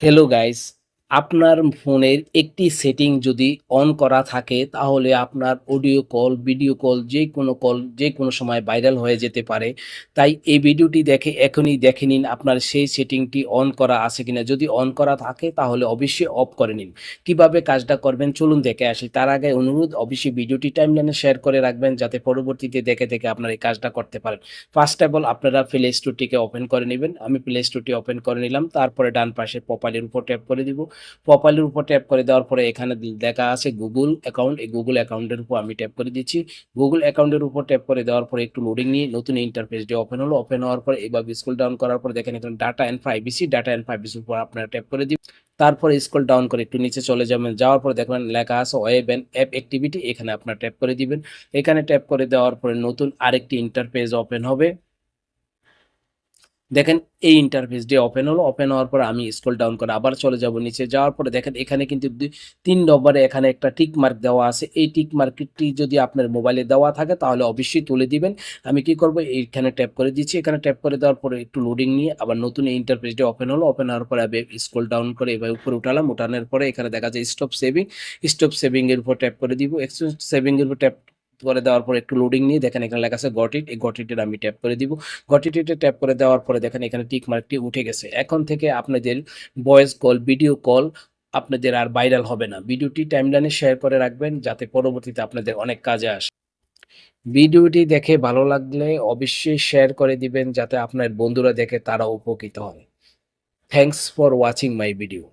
Hello guys, আপনার ফোনের একটি সেটিং যদি অন করা থাকে, তাহলে আপনার অডিও কল, ভিডিও কল, যে কোনো কল, যে কোনো সময় ভাইরাল হয়ে যেতে পারে। তাই এই ভিডিওটি দেখে, এখনই দেখে নিন আপনার সেই সেটিংটি অন করা আছে কিনা। যদি অন করা থাকে, তাহলে অবশ্যই অফ করে নিন। কীভাবে কাজটা করবেন, চলুন দেখে আসি। তার আগে অনুরোধ, অবশ্যই ভিডিওটি টাইমলাইনে শেয়ার করে রাখবেন, যাতে পরবর্তীতে দেখে দেখে আপনার এই কাজটা করতে পারেন। ফার্স্ট অফ অল, আপনারা প্লে স্টোরটিকে ওপেন করে নেবেন। আমি প্লে স্টোরটি ওপেন করে নিলাম। তারপরে ডান পাশে প্রোফাইলের উপর ট্যাপ করে দিব। প্রোফাইলের উপর ট্যাপ করে দেওয়ার পরে এখানে দেখা আছে গুগল অ্যাকাউন্ট এই গুগল অ্যাকাউন্টের উপর আমি ট্যাপ করে দিচ্ছি। গুগল অ্যাকাউন্টের উপর ট্যাপ করে দেওয়ার পরে একটু লোডিং নিয়ে নতুন ইন্টারফেসটি ওপেন হলো। ওপেন হওয়ার পরে এইভাবে স্কুল ডাউন করার পরে দেখেন এখানে data and privacy data and প্রাইভেসির উপর আপনারা ট্যাপ করে দিবেন। তারপরে স্কুল ডাউন করে একটু নিচে চলে যাবেন। যাওয়ার পরে দেখবেন লেখা আছে ওয়েব অ্যান্ড অ্যাপ অ্যাক্টিভিটি এখানে আপনার ট্যাপ করে দিবেন। এখানে ট্যাপ করে দেওয়ার পরে নতুন আরেকটি ইন্টারফেস ওপেন হবে। দেখেন, এই ইন্টারফেস ইন্টারফেসটি ওপেন হলো। ওপেন হওয়ার পর আমি স্ক্রল ডাউন করে আবার চলে যাব নিচে। যাওয়ার পরে দেখেন, এখানে কিন্তু তিন নম্বরে এখানে একটা টিক মার্ক দেওয়া আছে। এই টিক মার্কটি যদি আপনার মোবাইলে দেওয়া থাকে, তাহলে অবশ্যই তুলে দিবেন। আমি কি করব? এইখানে ট্যাপ করে দিচ্ছি। এখানে ট্যাপ করে দেওয়ার পরে একটু লোডিং নিয়ে আবার নতুন এই ইন্টারফেস ইন্টারফেসটি ওপেন হলো। ওপেন হওয়ার পরে আমি স্ক্রল ডাউন করে এবার উপরে উঠালাম। উঠানোর পরে এখানে দেখা যায় স্টপ সেভিং স্টপ সেভিং এর উপর ট্যাপ করে দিব। সেভিং এর উপর ট্যাপ করে দেওয়ার পরে একটু লোডিং নিয়ে দেখেন এখানে লেখা আছে গটিট এই গটিটের আমি ট্যাপ করে দিব। গটিটিতে ট্যাপ করে দেওয়ার পরে দেখেন এখানে টিক মার্কটি উঠে গেছে। এখন থেকে আপনাদের ভয়েস কল ভিডিও কল আপনাদের আর ভাইরাল হবে না। ভিডিওটি টাইমলাইনে শেয়ার করে রাখবেন যাতে পরবর্তীতে আপনাদের অনেক কাজে আসে। ভিডিওটি দেখে ভালো লাগলে অবশ্যই শেয়ার করে দিবেন যাতে আপনার বন্ধুরা দেখে তারা উপকৃত হয়। Thanks for watching my video